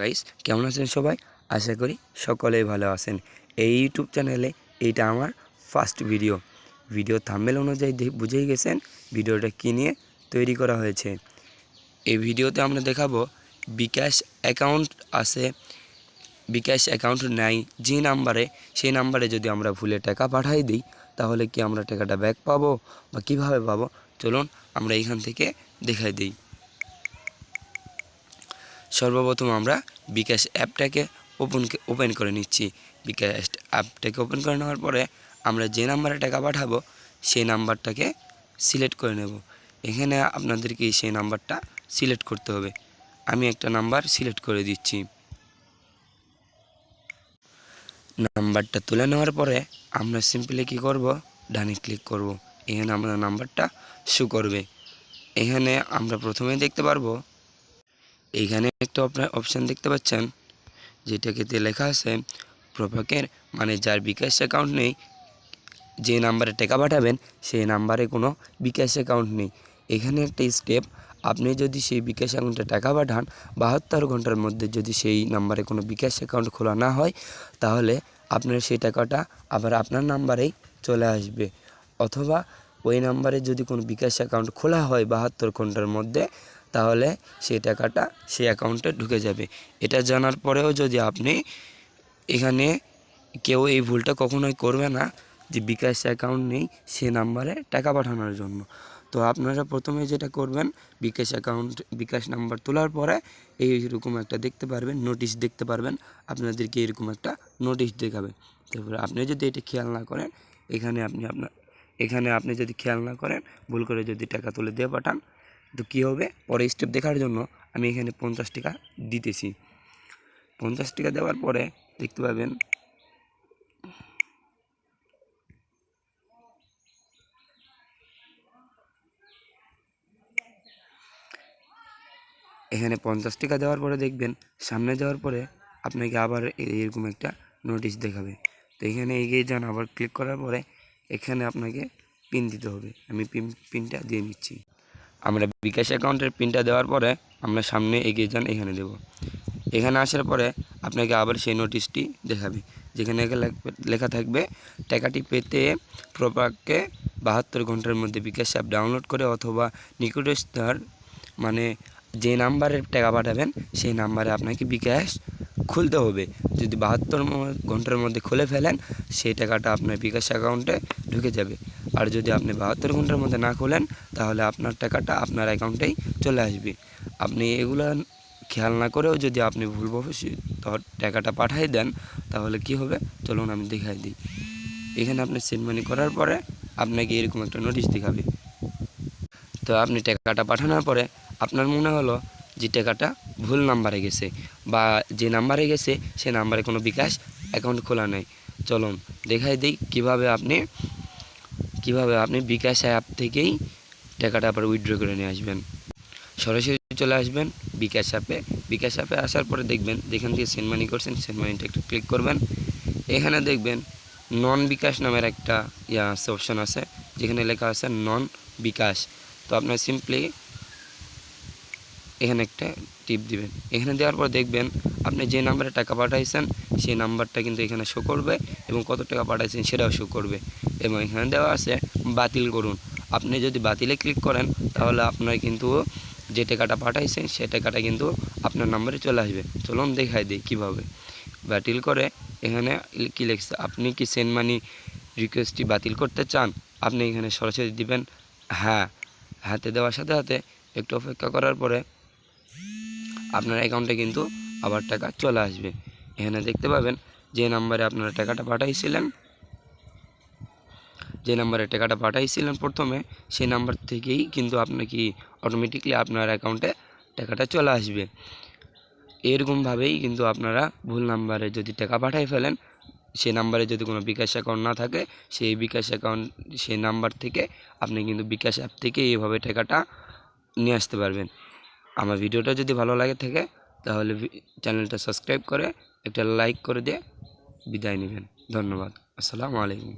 Guys কেমন আছেন সবাই? আশা করি সকলেই ভালো আছেন। এই ইউটিউব চ্যানেলে এইটা আমার ফার্স্ট ভিডিও ভিডিও থাম্বেল অনুযায়ী বুঝেই গেছেন ভিডিওটা কী নিয়ে তৈরি করা হয়েছে। এই ভিডিওতে আমরা দেখাবো বিকাশ অ্যাকাউন্ট আছে, বিকাশ অ্যাকাউন্ট নাই, যে নাম্বারে সেই নাম্বারে যদি আমরা ভুলে টাকা পাঠাই দিই, তাহলে কি আমরা টাকাটা ব্যাক পাবো বা কীভাবে পাবো? চলুন আমরা এইখান থেকে দেখাই দিই। সর্বপ্রথম আমরা বিকাশ অ্যাপটাকে ওপেন ওপেন করে নিচ্ছি। বিকাশ অ্যাপটাকে ওপেন করে নেওয়ার পরে আমরা যে নাম্বারে টাকা পাঠাবো, সেই নাম্বারটাকে সিলেক্ট করে নেব। এখানে আপনাদেরকে সেই নাম্বারটা সিলেক্ট করতে হবে। আমি একটা নাম্বার সিলেক্ট করে দিচ্ছি। নাম্বারটা তুলে নেওয়ার পরে আমরা সিম্পলি কি করব? ডানে ক্লিক করব। এখানে আমরা নাম্বারটা শো করবে। এখানে আমরা প্রথমেই দেখতে পারব এইখানে একটা অপশান দেখতে পাচ্ছেন, যেটাকে লেখা আছে, প্রভাকের মানে যার বিকাশ অ্যাকাউন্ট নেই, যে নাম্বারে টাকা পাঠাবেন, সেই নাম্বারে কোনো বিকাশ অ্যাকাউন্ট নেই। এখানে একটা স্টেপ আপনি যদি সেই বিকাশ অ্যাকাউন্টে টাকা পাঠান, বাহাত্তর ঘণ্টার মধ্যে যদি সেই নাম্বারে কোনো বিকাশ অ্যাকাউন্ট খোলা না হয়, তাহলে আপনার সেই টাকাটা আবার আপনার নাম্বারেই চলে আসবে। অথবা ওই নাম্বারে যদি কোনো বিকাশ অ্যাকাউন্ট খোলা হয় বাহাত্তর ঘণ্টার মধ্যে তাহলে সেই টাকাটা সেই অ্যাকাউন্টে ঢুকে যাবে। এটা জানার পরেও যদি আপনি এখানে কেউ এই ভুলটা কখনোই করবে না যে বিকাশ অ্যাকাউন্ট নেই সে নাম্বারে টাকা পাঠানোর জন্য। তো আপনারা প্রথমে যেটা করবেন, বিকাশ অ্যাকাউন্ট বিকাশ নাম্বার তোলার পরে এই এইরকম একটা দেখতে পারবেন নোটিশ দেখতে পারবেন, আপনাদেরকে এরকম একটা নোটিশ দেখাবে। তারপরে আপনি যদি এটা খেয়াল না করেন, এখানে আপনি আপনার, এখানে আপনি যদি খেয়াল না করেন, ভুল করে যদি টাকা তুলে দিয়ে পাঠান তো কী হবে? পরে স্টেপ দেখার জন্য আমি এখানে পঞ্চাশ টাকা দিতেছি। পঞ্চাশ টাকা দেওয়ার পরে দেখতে পাবেন, এখানে পঞ্চাশ টাকা দেওয়ার পরে দেখবেন, সামনে যাওয়ার পরে আপনাকে আবার এরকম একটা নোটিশ দেখাবে। তো এখানে এগিয়ে যান, আবার ক্লিক করার পরে এখানে আপনাকে পিন দিতে হবে। আমি পিন পিনটা দিয়ে নিচ্ছি। আমরা বিকাশ অ্যাকাউন্টের পিনটা দেওয়ার পরে আমরা সামনে এগিয়ে যান, এখানে দেব। এখানে আসার পরে আপনাকে আবার সেই নোটিশটি দেখাবে, যেখানে লেখা থাকবে, টাকাটি পেতে প্রপাককে বাহাত্তর ঘণ্টার মধ্যে বিকাশ অ্যাপ ডাউনলোড করে অথবা নিকটস্থর মানে যে নাম্বারে টাকা পাঠাবেন, সেই নাম্বারে আপনাকে বিকাশ খুলতে হবে। যদি বাহাত্তর ঘণ্টার মধ্যে খুলে ফেলেন, সেই টাকাটা আপনার বিকাশ অ্যাকাউন্টে ঢুকে যাবে। আর যদি আপনি বাহাত্তর ঘণ্টার মধ্যে না খোলেন, তাহলে আপনার টাকাটা আপনার অ্যাকাউন্টেই চলে আসবে। আপনি এগুলো খেয়াল না করেও যদি আপনি ভুলবশত টাকাটা পাঠিয়ে দেন, তাহলে কি হবে? চলুন আমি দেখাই দিই। এখানে আপনি সেন্ড মানি করার পরে আপনাকে এরকম একটা নোটিশ দেখাবে। তো আপনি টাকাটা পাঠানোর পরে আপনার মনে হলো যে টাকাটা ভুল নাম্বারে গেছে বা যে নাম্বারে গেছে, সে নাম্বারে কোনো বিকাশ অ্যাকাউন্ট খোলা নেই। চলুন দেখাই দিই কীভাবে আপনি কীভাবে আপনি বিকাশ অ্যাপ থেকেই টাকাটা আবার উইথড্র করে নিয়ে আসবেন? সরাসরি চলে আসবেন বিকাশ অ্যাপে বিকাশ অ্যাপে আসার পরে দেখবেন, যেখান থেকে সেন্ড মানি করছেন সেন্ড মানিটা একটু ক্লিক করবেন। এখানে দেখবেন নন বিকাশ নামের একটা ইয়া আছে অপশন আছে, যেখানে লেখা আছে নন বিকাশ। তো আপনার সিম্পলি এখানে একটা টিপ দিবেন। এখানে দেওয়ার পর দেখবেন আপনি যে নাম্বারে টাকা পাঠাইছেন, সেই নাম্বারটা কিন্তু এখানে শো করবে এবং কত টাকা পাঠাইছেন সেটাও শো করবে। এবং এখানে দেওয়া আছে বাতিল করুন। আপনি যদি বাতিলে ক্লিক করেন, তাহলে আপনার কিন্তু যে টাকাটা পাঠাইছেন, সে টাকাটা কিন্তু আপনার নাম্বারে চলে আসবে। চলুন দেখাই দিই কীভাবে। বাতিল করে এখানে কী লিখছে, আপনি কি সেন্ড মানি রিকোয়েস্টটি বাতিল করতে চান? আপনি এখানে সরাসরি দিবেন হ্যাঁ। হাতে দেওয়ার সাথে সাথে একটু অপেক্ষা করার পরে আপনার অ্যাকাউন্টে কিন্তু আবার টাকা চলে আসবে। এখানে দেখতে পাবেন যে নাম্বারে আপনারা টাকাটা পাঠাইছিলেন, যে নাম্বারে টাকাটা পাঠাইছিলেন প্রথমে, সেই নাম্বার থেকেই কিন্তু আপনার কি অটোমেটিকলি আপনার অ্যাকাউন্টে টাকাটা চলে আসবে। এরকমভাবেই কিন্তু আপনারা ভুল নাম্বারে যদি টাকা পাঠাই ফেলেন, সেই নাম্বারে যদি কোনো বিকাশ অ্যাকাউন্ট না থাকে, সেই বিকাশ অ্যাকাউন্ট, সেই নাম্বার থেকে আপনি কিন্তু বিকাশ অ্যাপ থেকে এইভাবে টাকাটা নিয়ে আসতে পারবেন। আমার ভিডিওটা যদি ভালো লাগে থাকে, তাহলে চ্যানেলটা সাবস্ক্রাইব করে একটা লাইক করে দিয়ে বিদায় নেবেন। ধন্যবাদ। আসসালামু আলাইকুম।